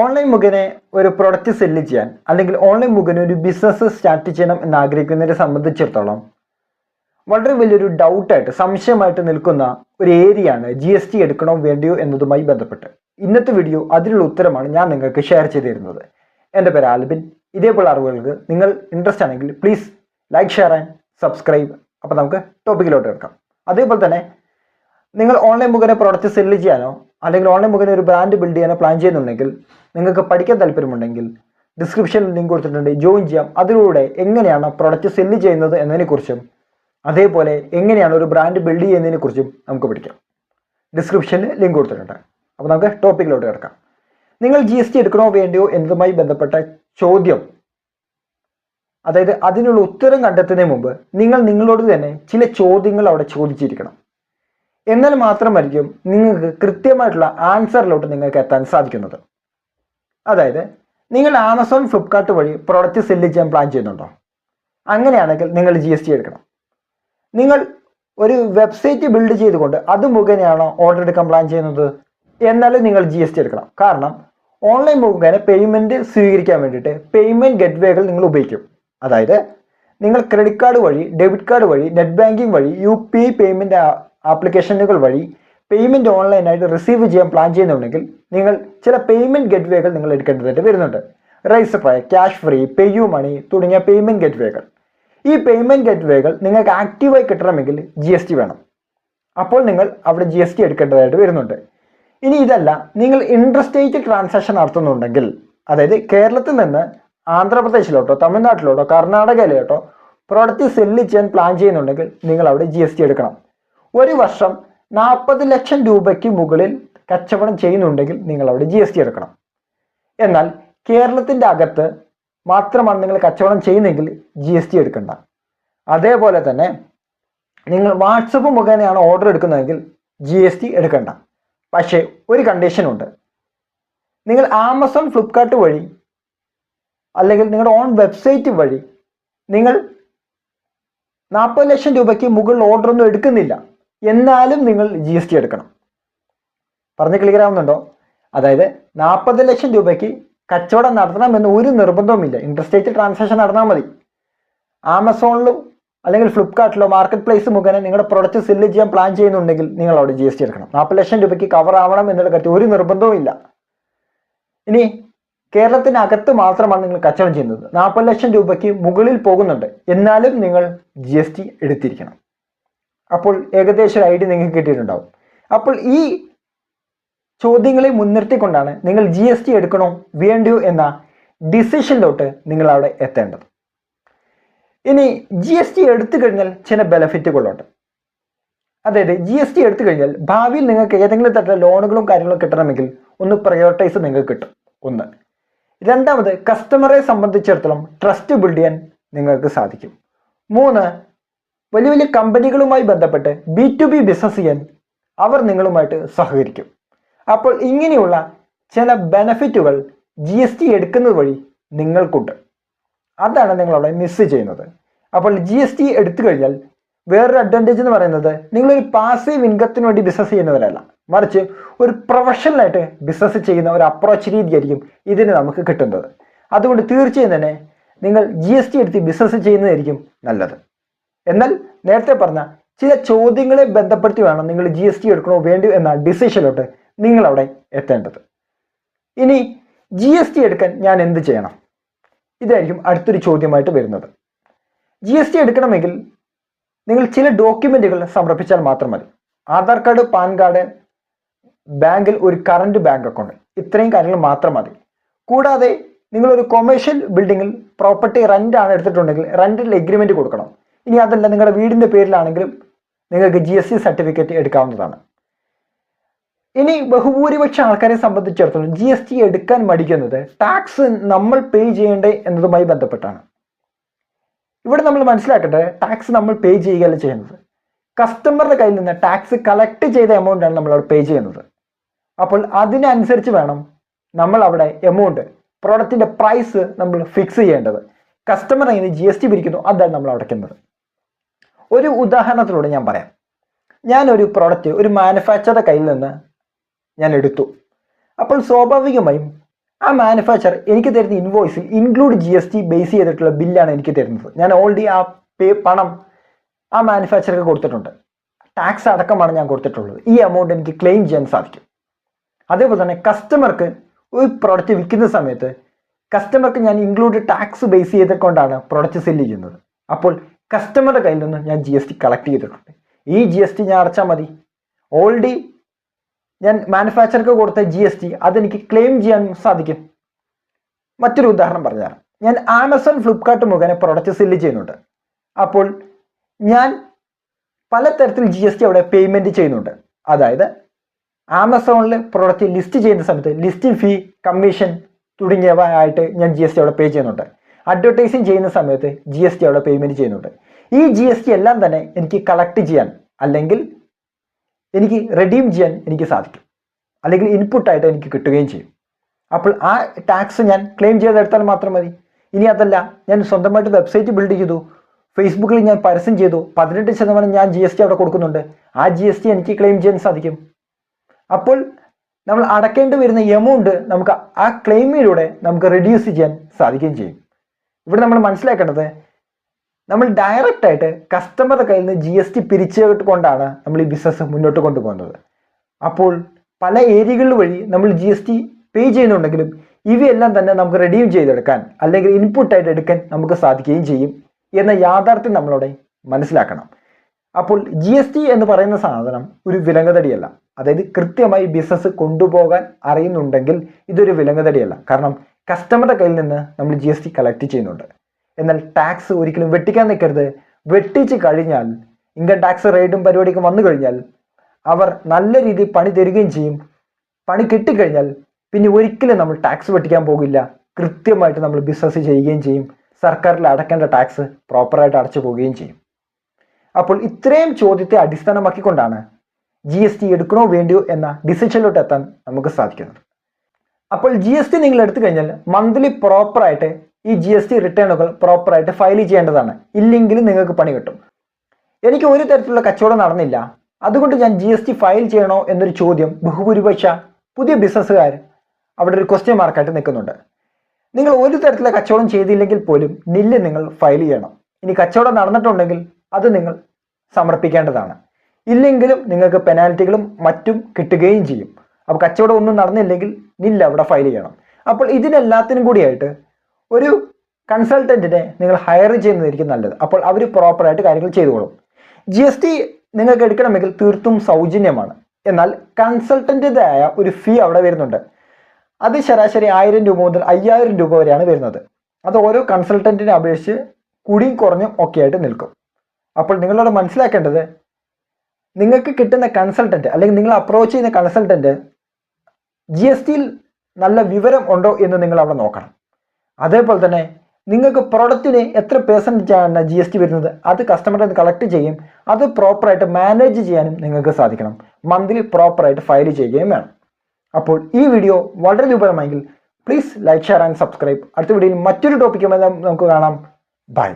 Online മുഖേന ഒരു product cell ചെയ്യാൻ അല്ലെങ്കിൽ ഓൺലൈൻ മുഖേന ഒരു ബിസിനസ് സ്റ്റാർട്ട് ചെയ്യണം എന്ന് ആഗ്രഹിക്കുന്നവരെ സംബന്ധിച്ചിടത്തോളം വളരെ വലിയൊരു ഡൗട്ടായിട്ട് സംശയമായിട്ട് നിൽക്കുന്ന ഒരു ഏരിയയാണ് ജി എസ് ടി എടുക്കണോ വേണ്ടിയോ എന്നതുമായി ബന്ധപ്പെട്ട്. ഇന്നത്തെ വീഡിയോ അതിനുള്ള ഉത്തരമാണ് ഞാൻ നിങ്ങൾക്ക് ഷെയർ ചെയ്തു തരുന്നത്. എന്റെ പേര് ആൽബിൻ. ഇതേപോലെ അറിവുകൾക്ക് നിങ്ങൾ ഇൻട്രസ്റ്റ് ആണെങ്കിൽ please like share and subscribe അപ്പോൾ നമുക്ക് ടോപ്പിക്കിലോട്ട് എടുക്കാം അതേപോലെ തന്നെ നിങ്ങൾ ഓൺലൈൻ മുഖേന പ്രോഡക്റ്റ് സെല്ല് ചെയ്യാനോ അല്ലെങ്കിൽ ഓൺലൈൻ മുഖേന ഒരു ബ്രാൻഡ് ബിൽഡ് ചെയ്യാൻ പ്ലാൻ ചെയ്യുന്നുണ്ടെങ്കിൽ നിങ്ങൾക്ക് പഠിക്കാൻ താല്പര്യമുണ്ടെങ്കിൽ ഡിസ്ക്രിപ്ഷനിൽ ലിങ്ക് കൊടുത്തിട്ടുണ്ട് ജോയിൻ ചെയ്യാം. അതിലൂടെ എങ്ങനെയാണ് പ്രൊഡക്റ്റ് സെല്ല് ചെയ്യുന്നത് എന്നതിനെക്കുറിച്ചും അതേപോലെ എങ്ങനെയാണ് ഒരു ബ്രാൻഡ് ബിൽഡ് ചെയ്യുന്നതിനെക്കുറിച്ചും നമുക്ക് പഠിക്കാം. ഡിസ്ക്രിപ്ഷനിൽ ലിങ്ക് കൊടുത്തിട്ടുണ്ട്. അപ്പോൾ നമുക്ക് ടോപ്പിക്കിലോട്ട് കിടക്കാം. നിങ്ങൾ ജി എസ് ടി എടുക്കണോ വേണ്ടയോ എന്നതുമായി ബന്ധപ്പെട്ട ചോദ്യം. അതായത് അതിനുള്ള ഉത്തരം കണ്ടെത്തുന്നതിന് മുമ്പ് നിങ്ങൾ നിങ്ങളോട് തന്നെ ചില ചോദ്യങ്ങൾ അവിടെ ചോദിച്ചിരിക്കണം. എന്നാൽ മാത്രമായിരിക്കും നിങ്ങൾക്ക് കൃത്യമായിട്ടുള്ള ആൻസറിലോട്ട് നിങ്ങൾക്ക് എത്താൻ സാധിക്കുന്നത്. അതായത് നിങ്ങൾ ആമസോൺ ഫ്ലിപ്കാർട്ട് വഴി പ്രോഡക്റ്റ് സെല്ല് ചെയ്യാൻ പ്ലാൻ ചെയ്യുന്നുണ്ടോ? അങ്ങനെയാണെങ്കിൽ നിങ്ങൾ ജി എസ് ടി എടുക്കണം. നിങ്ങൾ ഒരു വെബ്സൈറ്റ് ബിൽഡ് ചെയ്തുകൊണ്ട് അത് മുഖേനയാണോ ഓർഡർ എടുക്കാൻ പ്ലാൻ ചെയ്യുന്നത്? എന്നാലും നിങ്ങൾ ജി എസ് ടി എടുക്കണം. കാരണം ഓൺലൈൻ മുഖേന പേയ്മെന്റ് സ്വീകരിക്കാൻ വേണ്ടിയിട്ട് പേയ്മെന്റ് ഗേറ്റ്വേകൾ നിങ്ങൾ ഉപയോഗിക്കും. അതായത് നിങ്ങൾ ക്രെഡിറ്റ് കാർഡ് വഴി ഡെബിറ്റ് കാർഡ് വഴി നെറ്റ് ബാങ്കിങ് വഴി യു പി പേയ്മെന്റ് ആപ്ലിക്കേഷനുകൾ വഴി പേയ്മെന്റ് ഓൺലൈനായിട്ട് റിസീവ് ചെയ്യാൻ പ്ലാൻ ചെയ്യുന്നുണ്ടെങ്കിൽ നിങ്ങൾ ചില പേയ്മെന്റ് ഗേറ്റ്വേകൾ നിങ്ങൾ എടുക്കേണ്ടതായിട്ട് വരുന്നുണ്ട്. Razorpay cash free PayU money തുടങ്ങിയ പേയ്മെന്റ് ഗേറ്റ്വേകൾ ഈ പേയ്മെന്റ് ഗേറ്റ്വേകൾ നിങ്ങൾക്ക് ആക്റ്റീവായി കിട്ടണമെങ്കിൽ ജി എസ് ടി വേണം. അപ്പോൾ നിങ്ങൾ അവിടെ ജി എസ് ടി എടുക്കേണ്ടതായിട്ട് വരുന്നുണ്ട്. ഇനി ഇതല്ല നിങ്ങൾ ഇൻട്രസ്റ്റേറ്റ് ട്രാൻസാക്ഷൻ നടത്തുന്നുണ്ടെങ്കിൽ അതായത് കേരളത്തിൽ നിന്ന് ആന്ധ്രാപ്രദേശിലോട്ടോ തമിഴ്നാട്ടിലോട്ടോ കർണാടകയിലോട്ടോ പ്രോഡക്റ്റ് സെല്ല് ചെയ്യാൻ പ്ലാൻ ചെയ്യുന്നുണ്ടെങ്കിൽ നിങ്ങൾ അവിടെ ജി എസ് ടി എടുക്കണം. ഒരു വർഷം നാൽപ്പത് ലക്ഷം രൂപയ്ക്ക് മുകളിൽ കച്ചവടം ചെയ്യുന്നുണ്ടെങ്കിൽ നിങ്ങൾ അവിടെ ജി എസ് ടി എടുക്കണം. എന്നാൽ കേരളത്തിന്റെ അകത്ത് മാത്രമാണ് നിങ്ങൾ കച്ചവടം ചെയ്യുന്നെങ്കിൽ ജി എസ് ടി എടുക്കണ്ട. അതേപോലെ തന്നെ നിങ്ങൾ വാട്സപ്പ് മുഖേനയാണ് ഓർഡർ എടുക്കുന്നതെങ്കിൽ ജി എസ് ടി എടുക്കണ്ട. പക്ഷേ ഒരു കണ്ടീഷനുണ്ട് നിങ്ങൾ ആമസോൺ ഫ്ലിപ്കാർട്ട് വഴി അല്ലെങ്കിൽ നിങ്ങളുടെ ഓൺ വെബ്സൈറ്റ് വഴി നിങ്ങൾ നാൽപ്പത് ലക്ഷം രൂപയ്ക്ക് മുകളിൽ ഓർഡർ ഒന്നും എടുക്കുന്നില്ല. എന്നാലും നിങ്ങൾ ജി എസ് ടി എടുക്കണം. പറഞ്ഞ് ക്ലിയർ ആവുന്നുണ്ടോ? അതായത് നാൽപ്പത് ലക്ഷം രൂപയ്ക്ക് കച്ചവടം നടത്തണമെന്ന് ഒരു നിർബന്ധവുമില്ല. ഇൻട്രസ്റ്റേറ്റ് ട്രാൻസാക്ഷൻ നടന്നാൽ മതി. ആമസോണിലും അല്ലെങ്കിൽ ഫ്ലിപ്കാർട്ടിലോ മാർക്കറ്റ് പ്ലേസ് മുഖേന നിങ്ങളുടെ പ്രൊഡക്റ്റ് സെല്ല് ചെയ്യാൻ പ്ലാൻ ചെയ്യുന്നുണ്ടെങ്കിൽ നിങ്ങൾ അവിടെ ജി എസ് ടി എടുക്കണം. നാൽപ്പത് ലക്ഷം രൂപയ്ക്ക് കവർ ആവണം എന്നുള്ള കാര്യത്തിൽ ഒരു നിർബന്ധവും ഇല്ല ഇനി കേരളത്തിനകത്ത് മാത്രമാണ് നിങ്ങൾ കച്ചവടം ചെയ്യുന്നത്. നാൽപ്പത് ലക്ഷം രൂപയ്ക്ക് മുകളിൽ പോകുന്നുണ്ട്. എന്നാലും നിങ്ങൾ ജി എസ് ടി എടുത്തിരിക്കണം. അപ്പോൾ ഏകദേശം ഒരു ഐഡിയ നിങ്ങൾക്ക് കിട്ടിയിട്ടുണ്ടാവും. അപ്പോൾ ഈ ചോദ്യങ്ങളെ മുൻനിർത്തിക്കൊണ്ടാണ് നിങ്ങൾ ജി എസ് ടി എടുക്കണോ വേണ്ടയോ എന്ന ഡിസിഷനിലോട്ട് നിങ്ങൾ അവിടെ എത്തേണ്ടത്. ഇനി ജി എസ് ടി എടുത്തു കഴിഞ്ഞാൽ ചില ബെനഫിറ്റുകളുണ്ട് അതായത് ജി എസ് ടി എടുത്തു കഴിഞ്ഞാൽ ഭാവിയിൽ നിങ്ങൾക്ക് ഏതെങ്കിലും തരത്തിലുള്ള ലോണുകളും കാര്യങ്ങളും കിട്ടണമെങ്കിൽ ഒന്ന് പ്രയോറിറ്റൈസ് നിങ്ങൾക്ക് കിട്ടും. ഒന്ന്. രണ്ടാമത് കസ്റ്റമറെ സംബന്ധിച്ചിടത്തോളം ട്രസ്റ്റ് ബിൽഡ് ചെയ്യാൻ നിങ്ങൾക്ക് സാധിക്കും. മൂന്ന് വലിയ വലിയ കമ്പനികളുമായി ബന്ധപ്പെട്ട് ബി ടു ബി ബിസിനസ് ചെയ്യാൻ അവർ നിങ്ങളുമായിട്ട് സഹകരിക്കും. അപ്പോൾ ഇങ്ങനെയുള്ള ചില ബെനഫിറ്റുകൾ ജി എസ് ടി എടുക്കുന്നത് വഴി നിങ്ങൾക്കുണ്ട്. അതാണ് നിങ്ങൾ അവിടെ മിസ് ചെയ്യുന്നത്. അപ്പോൾ ജി എസ് ടി എടുത്തു കഴിഞ്ഞാൽ വേറൊരു അഡ്വാന്റേജ് എന്ന് പറയുന്നത് നിങ്ങളൊരു പാസീവ് ഇൻകത്തിന് വേണ്ടി ബിസിനസ് ചെയ്യുന്നവരല്ല. മറിച്ച് ഒരു പ്രൊഫഷണലായിട്ട് ബിസിനസ് ചെയ്യുന്ന ഒരു അപ്രോച്ച് രീതിയായിരിക്കും ഇതിന് നമുക്ക് കിട്ടുന്നത്. അതുകൊണ്ട് തീർച്ചയായും തന്നെ നിങ്ങൾ ജി എസ് ടി എടുത്ത് ബിസിനസ് ചെയ്യുന്നതായിരിക്കും നല്ലത്. എന്നാൽ നേരത്തെ പറഞ്ഞ ചില ചോദ്യങ്ങളെ ബന്ധപ്പെടുത്തി വേണം നിങ്ങൾ ജി എസ് ടി എടുക്കണോ വേണ്ടി എന്ന ഡിസിഷനിലോട്ട് നിങ്ങൾ അവിടെ എത്തേണ്ടത്. ഇനി ജി എസ് ടി എടുക്കാൻ ഞാൻ എന്ത് ചെയ്യണം? ഇതായിരിക്കും അടുത്തൊരു ചോദ്യമായിട്ട് വരുന്നത്. ജി എസ് ടി എടുക്കണമെങ്കിൽ നിങ്ങൾ ചില ഡോക്യുമെന്റുകൾ സമർപ്പിച്ചാൽ മാത്രം മതി. ആധാർ കാർഡ് പാൻ കാർഡ് ബാങ്കിൽ ഒരു കറണ്ട് ബാങ്ക് അക്കൗണ്ട് ഇത്രയും കാര്യങ്ങൾ മാത്രം മതി. കൂടാതെ നിങ്ങളൊരു കൊമേഴ്ഷ്യൽ ബിൽഡിങ്ങിൽ പ്രോപ്പർട്ടി റെന്റ് ആണ് എടുത്തിട്ടുണ്ടെങ്കിൽ റെന്റിൽ എഗ്രിമെന്റ് കൊടുക്കണം. ഇനി അതല്ല നിങ്ങളുടെ വീടിന്റെ പേരിലാണെങ്കിലും നിങ്ങൾക്ക് ജി എസ് സർട്ടിഫിക്കറ്റ് എടുക്കാവുന്നതാണ്. ഇനി ബഹുഭൂരിപക്ഷം ആൾക്കാരെ സംബന്ധിച്ചിടത്തോളം ജി എസ് ടി എടുക്കാൻ മടിക്കുന്നത് ടാക്സ് നമ്മൾ പേ ചെയ്യേണ്ടേ എന്നതുമായി ബന്ധപ്പെട്ടാണ്. ഇവിടെ നമ്മൾ മനസ്സിലാക്കട്ടെ ടാക്സ് നമ്മൾ പേ ചെയ്യുകയല്ല ചെയ്യുന്നത്. കസ്റ്റമറുടെ കയ്യിൽ നിന്ന് ടാക്സ് കളക്ട് ചെയ്ത എമൗണ്ട് ആണ് നമ്മൾ അവിടെ പേ ചെയ്യുന്നത്. അപ്പോൾ അതിനനുസരിച്ച് വേണം നമ്മൾ അവിടെ എമൗണ്ട് പ്രോഡക്റ്റിന്റെ പ്രൈസ് നമ്മൾ ഫിക്സ് ചെയ്യേണ്ടത്. കസ്റ്റമർ എങ്ങനെ ജി എസ് ടി പിരിക്കുന്നു അതാണ് നമ്മൾ അടയ്ക്കുന്നത് ഒരു ഉദാഹരണത്തിലൂടെ ഞാൻ പറയാം. ഞാനൊരു പ്രോഡക്റ്റ് ഒരു മാനുഫാക്ചറുടെ കയ്യിൽ നിന്ന് ഞാൻ എടുത്തു. അപ്പോൾ സ്വാഭാവികമായും ആ മാനുഫാക്ചർ എനിക്ക് തരുന്ന ഇൻവോയ്സിൽ include G S T base ചെയ്തിട്ടുള്ള ബില്ലാണ് എനിക്ക് തരുന്നത്. ഞാൻ ഓൾറെഡി ആ പേ പണം ആ മാനുഫാക്ചർക്ക് കൊടുത്തിട്ടുണ്ട്. ടാക്സ് അടക്കമാണ് ഞാൻ കൊടുത്തിട്ടുള്ളത്. ഈ എമൗണ്ട് എനിക്ക് ക്ലെയിം ചെയ്യാൻ സാധിക്കും. അതേപോലെ തന്നെ കസ്റ്റമർക്ക് ഒരു പ്രോഡക്റ്റ് വിൽക്കുന്ന സമയത്ത് കസ്റ്റമർക്ക് ഞാൻ ഇൻക്ലൂഡ് ടാക്സ് ബേസ് ചെയ്തുകൊണ്ടാണ് പ്രോഡക്റ്റ് സെല്ല് ചെയ്യുന്നത്. അപ്പോൾ കസ്റ്റമറുടെ കയ്യിൽ നിന്ന് ഞാൻ ജി എസ് ടി കളക്ട് ചെയ്തിട്ടുണ്ട്. ഈ ജി എസ് ടി ഞാൻ അടച്ചാൽ മതി. ഓൾറെഡി ഞാൻ മാനുഫാക്ചർക്ക് കൊടുത്ത ജി എസ് ടി അതെനിക്ക് ക്ലെയിം ചെയ്യാൻ സാധിക്കും. മറ്റൊരു ഉദാഹരണം പറഞ്ഞുതരാം. ഞാൻ ആമസോൺ ഫ്ലിപ്കാർട്ട് മുഖേന പ്രൊഡക്റ്റ് സെല്ല് ചെയ്യുന്നുണ്ട്. അപ്പോൾ ഞാൻ പലതരത്തിൽ ജി എസ് ടി അവിടെ പേയ്മെന്റ് ചെയ്യുന്നുണ്ട്. അതായത് ആമസോണിൽ പ്രൊഡക്റ്റ് ലിസ്റ്റ് ചെയ്യുന്ന സമയത്ത് ലിസ്റ്റിംഗ് ഫീ കമ്മീഷൻ തുടങ്ങിയവ ആയിട്ട് ഞാൻ ജി എസ് ടി അവിടെ പേ ചെയ്യുന്നുണ്ട്. അഡ്വർടൈസിങ് ചെയ്യുന്ന സമയത്ത് ജി എസ് ടി അവിടെ പേയ്മെന്റ് ചെയ്യുന്നുണ്ട്. ഈ ജി എസ് ടി എല്ലാം തന്നെ എനിക്ക് കളക്ട് ചെയ്യാൻ അല്ലെങ്കിൽ എനിക്ക് റെഡീം ചെയ്യാൻ എനിക്ക് സാധിക്കും. അല്ലെങ്കിൽ ഇൻപുട്ടായിട്ട് എനിക്ക് കിട്ടുകയും ചെയ്യും. അപ്പോൾ ആ ടാക്സ് ഞാൻ ക്ലെയിം ചെയ്തെടുത്താൽ മാത്രം മതി. ഇനി അതല്ല ഞാൻ സ്വന്തമായിട്ട് വെബ്സൈറ്റ് ബിൽഡ് ചെയ്തു. ഫേസ്ബുക്കിൽ ഞാൻ പരസ്യം ചെയ്തു. പതിനെട്ട് ശതമാനം ഞാൻ ജി എസ് ടി അവിടെ കൊടുക്കുന്നുണ്ട്. ആ ജി എസ് ടി എനിക്ക് ക്ലെയിം ചെയ്യാൻ സാധിക്കും. അപ്പോൾ നമ്മൾ അടക്കേണ്ടി വരുന്ന എമൗണ്ട് നമുക്ക് ആ ക്ലെയിമിലൂടെ നമുക്ക് റെഡ്യൂസ് ചെയ്യാൻ സാധിക്കുകയും ചെയ്യും. ഇവിടെ നമ്മൾ മനസ്സിലാക്കേണ്ടത് നമ്മൾ ഡയറക്റ്റ് ആയിട്ട് കസ്റ്റമറുടെ കയ്യിൽ നിന്ന് ജി എസ് ടി പിരിച്ചുകൊണ്ടാണ് നമ്മൾ ഈ ബിസിനസ് മുന്നോട്ട് കൊണ്ടുപോകുന്നത്. അപ്പോൾ പല ഏരിയകളിൽ വഴി നമ്മൾ ജി എസ് ടി പേ ചെയ്യുന്നുണ്ടെങ്കിലും ഇവയെല്ലാം തന്നെ നമുക്ക് റെഡ്യൂം ചെയ്തെടുക്കാൻ അല്ലെങ്കിൽ ഇൻപുട്ടായിട്ട് എടുക്കാൻ നമുക്ക് സാധിക്കുകയും ചെയ്യും എന്ന യാഥാർത്ഥ്യം നമ്മളവിടെ മനസ്സിലാക്കണം. അപ്പോൾ ജി എസ് ടി എന്ന് പറയുന്ന സാധനം ഒരു വിലങ്ങതടിയല്ല. അതായത് കൃത്യമായി ബിസിനസ് കൊണ്ടുപോകാൻ അറിയുന്നുണ്ടെങ്കിൽ ഇതൊരു വിലങ്ങതടിയല്ല. കാരണം കസ്റ്റമറുടെ കയ്യിൽ നിന്ന് നമ്മൾ ജി എസ് ടി കളക്ട് ചെയ്യുന്നുണ്ട്. എന്നാൽ ടാക്സ് ഒരിക്കലും വെട്ടിക്കാൻ നിൽക്കരുത്. വെട്ടിച്ച് കഴിഞ്ഞാൽ ഇൻകം ടാക്സ് റേറ്റും പരിപാടിയൊക്കെ വന്നു കഴിഞ്ഞാൽ അവർ നല്ല രീതിയിൽ പണി തരികയും ചെയ്യും. പണി കിട്ടിക്കഴിഞ്ഞാൽ പിന്നെ ഒരിക്കലും നമ്മൾ ടാക്സ് വെട്ടിക്കാൻ പോകില്ല. കൃത്യമായിട്ട് നമ്മൾ ബിസിനസ് ചെയ്യുകയും ചെയ്യും. സർക്കാരിൽ അടക്കേണ്ട ടാക്സ് പ്രോപ്പറായിട്ട് അടച്ചു പോവുകയും ചെയ്യും. അപ്പോൾ ഇത്രയും ചോദ്യത്തെ അടിസ്ഥാനമാക്കിക്കൊണ്ടാണ് ജി എസ് ടി എടുക്കണോ വേണ്ടിയോ എന്ന ഡിസിഷനിലോട്ട് എത്താൻ നമുക്ക് സാധിക്കുന്നത്. അപ്പോൾ ജി എസ് ടി നിങ്ങൾ എടുത്തു കഴിഞ്ഞാൽ മന്ത്ലി പ്രോപ്പറായിട്ട് ഈ ജി എസ് ടി റിട്ടേണുകൾ പ്രോപ്പറായിട്ട് ഫയൽ ചെയ്യേണ്ടതാണ്. ഇല്ലെങ്കിൽ നിങ്ങൾക്ക് പണി കിട്ടും. എനിക്ക് ഒരു തരത്തിലുള്ള കച്ചവടം നടന്നില്ല. അതുകൊണ്ട് ഞാൻ ജി എസ് ടി ഫയൽ ചെയ്യണോ എന്നൊരു ചോദ്യം ബഹുഭൂരിപക്ഷ പുതിയ ബിസിനസ്സുകാർ അവിടെ ഒരു ക്വസ്റ്റ്യൻ മാർക്കായിട്ട് നിൽക്കുന്നുണ്ട്. നിങ്ങൾ ഒരു തരത്തിലുള്ള കച്ചവടം ചെയ്തില്ലെങ്കിൽ പോലും നില്ല് നിങ്ങൾ ഫയൽ ചെയ്യണം. ഇനി കച്ചവടം നടന്നിട്ടുണ്ടെങ്കിൽ അത് നിങ്ങൾ സമർപ്പിക്കേണ്ടതാണ്. ഇല്ലെങ്കിലും നിങ്ങൾക്ക് പെനാൽറ്റികളും മറ്റും കിട്ടുകയും ചെയ്യും. അപ്പോൾ കച്ചവടം ഒന്നും നടന്നില്ലെങ്കിൽ നില്ല അവിടെ ഫയൽ ചെയ്യണം. അപ്പോൾ ഇതിനെല്ലാത്തിനും കൂടിയായിട്ട് ഒരു കൺസൾട്ടന്റിനെ നിങ്ങൾ ഹയർ ചെയ്യുന്നതായിരിക്കും നല്ലത്. അപ്പോൾ അവർ പ്രോപ്പറായിട്ട് കാര്യങ്ങൾ ചെയ്തുകൊള്ളും ജി എസ് ടി നിങ്ങൾക്ക് എടുക്കണമെങ്കിൽ തീർത്തും സൗജന്യമാണ്. എന്നാൽ കൺസൾട്ടന്റിന്റെതായ ഒരു ഫീ അവിടെ വരുന്നുണ്ട്. അത് ശരാശരി ആയിരം രൂപ മുതൽ അയ്യായിരം രൂപ വരെയാണ് വരുന്നത്. അത് ഓരോ കൺസൾട്ടന്റിനെ അപേക്ഷിച്ച് കൂടിയും കുറഞ്ഞും ഒക്കെ ആയിട്ട് നിൽക്കും. അപ്പോൾ നിങ്ങളോട് മനസ്സിലാക്കേണ്ടത് നിങ്ങൾക്ക് കിട്ടുന്ന കൺസൾട്ടന്റ് അല്ലെങ്കിൽ നിങ്ങൾ അപ്രോച്ച് ചെയ്യുന്ന കൺസൾട്ടന്റ് ജി എസ് ടിയിൽ നല്ല വിവരം ഉണ്ടോ എന്ന് നിങ്ങൾ അവിടെ നോക്കണം. അതേപോലെ തന്നെ നിങ്ങൾക്ക് പ്രൊഡക്റ്റിന് എത്ര പേഴ്സന്റേജ് ആണ് ജി എസ് ടി വരുന്നത്? അത് കസ്റ്റമറിൽ നിന്ന് കളക്ട് ചെയ്യും. അത് പ്രോപ്പറായിട്ട് മാനേജ് ചെയ്യാനും നിങ്ങൾക്ക് സാധിക്കണം. മന്ത്ലി പ്രോപ്പറായിട്ട് ഫയൽ ചെയ്യുകയും വേണം. അപ്പോൾ ഈ വീഡിയോ വളരെ ഉപകാരമായെങ്കിൽ please like share and subscribe അടുത്ത വീഡിയോയിൽ മറ്റൊരു ടോപ്പിക്കുമായി നമുക്ക് കാണാം. ബൈ